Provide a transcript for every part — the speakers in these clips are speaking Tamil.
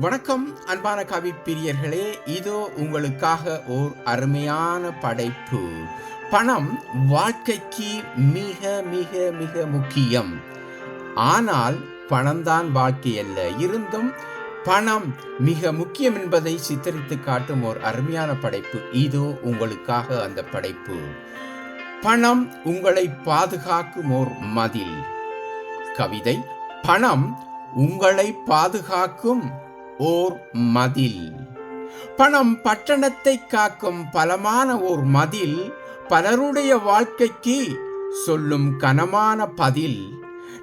வணக்கம் அன்பான கவி பிரியர்களே. இதோ உங்களுக்காக ஓர் அருமையான படைப்பு. பணம் வாழ்க்கைக்கு மிக மிக மிக முக்கியம். ஆனால் பணம்தான் வாழ்க்கை அல்ல. இருந்தும் பணம் மிக முக்கியம் என்பதை சித்தரித்து காட்டும் ஓர் அருமையான படைப்பு. இதோ உங்களுக்காக அந்த படைப்பு. பணம் உங்களை பாதுகாக்கும் ஓர் மதில். கவிதை பணம் உங்களை பாதுகாக்கும் ஓர் மதில். பணம் பட்டணத்தை காக்கும் பலமான ஓர் மதில் பலருடைய வாழ்க்கைக்கு சொல்லும் கனமான பதில்.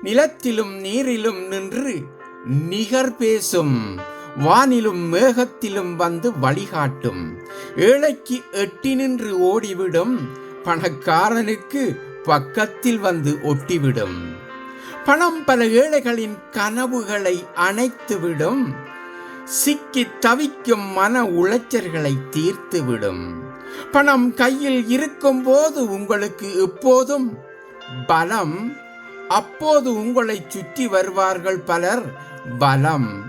நிலத்திலும் நீரிலும் நின்று நிகர் பேசும் வானிலும் மேகத்திலும் வந்து வழிகாட்டும். ஏழைக்கு எட்டி நின்று ஓடிவிடும் பணக்காரனுக்கு பக்கத்தில் வந்து ஒட்டிவிடும். பணம் பல ஏழைகளின் கனவுகளை அணைத்துவிடும் சிக்கி தவிக்கும் மன உளைச்சல்களை தீர்த்துவிடும். பணம் கையில் இருக்கும் போது உங்களுக்கு எப்போதும் பலம். அப்போது உங்களை சுற்றி வருவார்கள் பலர் பலம்.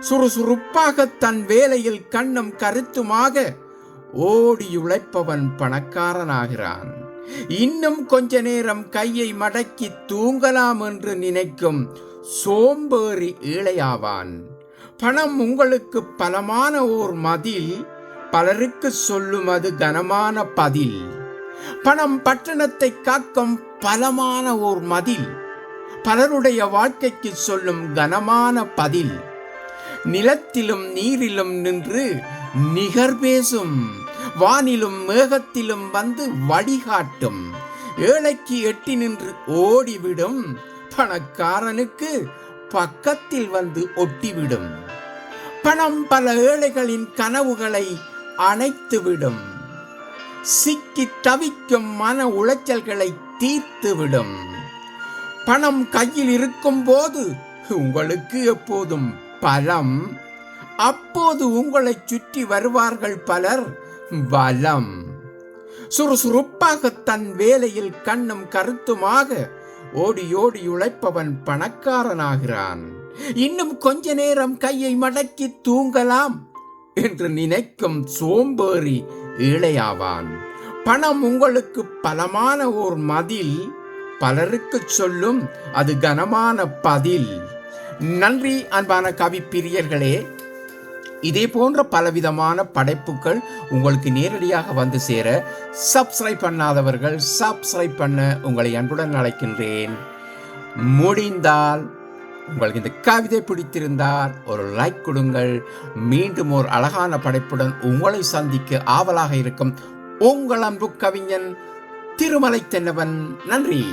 சுறுசுறுப்பாக தன் வேலையில் கண்ணும் கருத்துமாக ஓடி உழைப்பவன் பணக்காரனாகிறான். இன்னும் கொஞ்ச நேரம் கையை மடக்கி தூங்கலாம் என்று நினைக்கும் சோம்பேறி ஏழையாவான். பணம் உங்களுக்கு பலமான ஓர் மதில் பலருக்கு சொல்லும் அது கனமான பதில். பணம் பட்டணத்தை காக்கும் பலமான ஓர் மதில் பலருடைய வாழ்க்கைக்கு சொல்லும் கனமான பதில். நிலத்திலும் நீரிலும் நின்று நிகர் பேசும் வானிலும் மேகத்திலும் வந்து வழிகாட்டும். ஏழைக்கு எட்டி நின்று ஓடிவிடும் பணக்காரனுக்கு பக்கத்தில் வந்து ஒட்டிவிடும். பணம் பல ஏழைகளின் கனவுகளை அணைத்துவிடும். சிக்கி தவிக்கும் மன உளைச்சல்களை தீர்த்துவிடும். பணம் கையில் இருக்கும் போது உங்களுக்கு எப்போதும் பலம். அப்போது உங்களை சுற்றி வருவார்கள் பலர் பலம். சுறுசுறுப்பாக தன் வேலையில் கண்ணும் கருத்துமாக ஓடி ஓடி உழைப்பவன் பணக்காரனாகிறான். இன்னும் கொஞ்ச நேரம் கையை மடக்கி தூங்கலாம் என்று நினைக்கும் சோம்பேறி ஏழையாவான் பணம் உங்களுக்கு பலமான ஓர் மதில் பலருக்கு சொல்லும் அது கனமான பதில். நன்றி அன்பான கவி பிரியர்களே. இதே போன்ற பலவிதமான படைப்புகள் உங்களுக்கு நேரடியாக வந்து சேர சப்ஸ்கிரைப் பண்ணாதவர்கள் சப்ஸ்கிரைப் பண்ண உங்களை அன்புடன் அழைக்கின்றேன். முடிந்தால் உங்களுக்கு இந்த கவிதை பிடித்திருந்தால் ஒரு லைக் கொடுங்கள். மீண்டும் ஒரு அழகான படைப்புடன் உங்களை சந்திக்க ஆவலாக இருக்கும் உங்கள் அன்பு கவிஞன் திருமலை தென்னவன். நன்றி.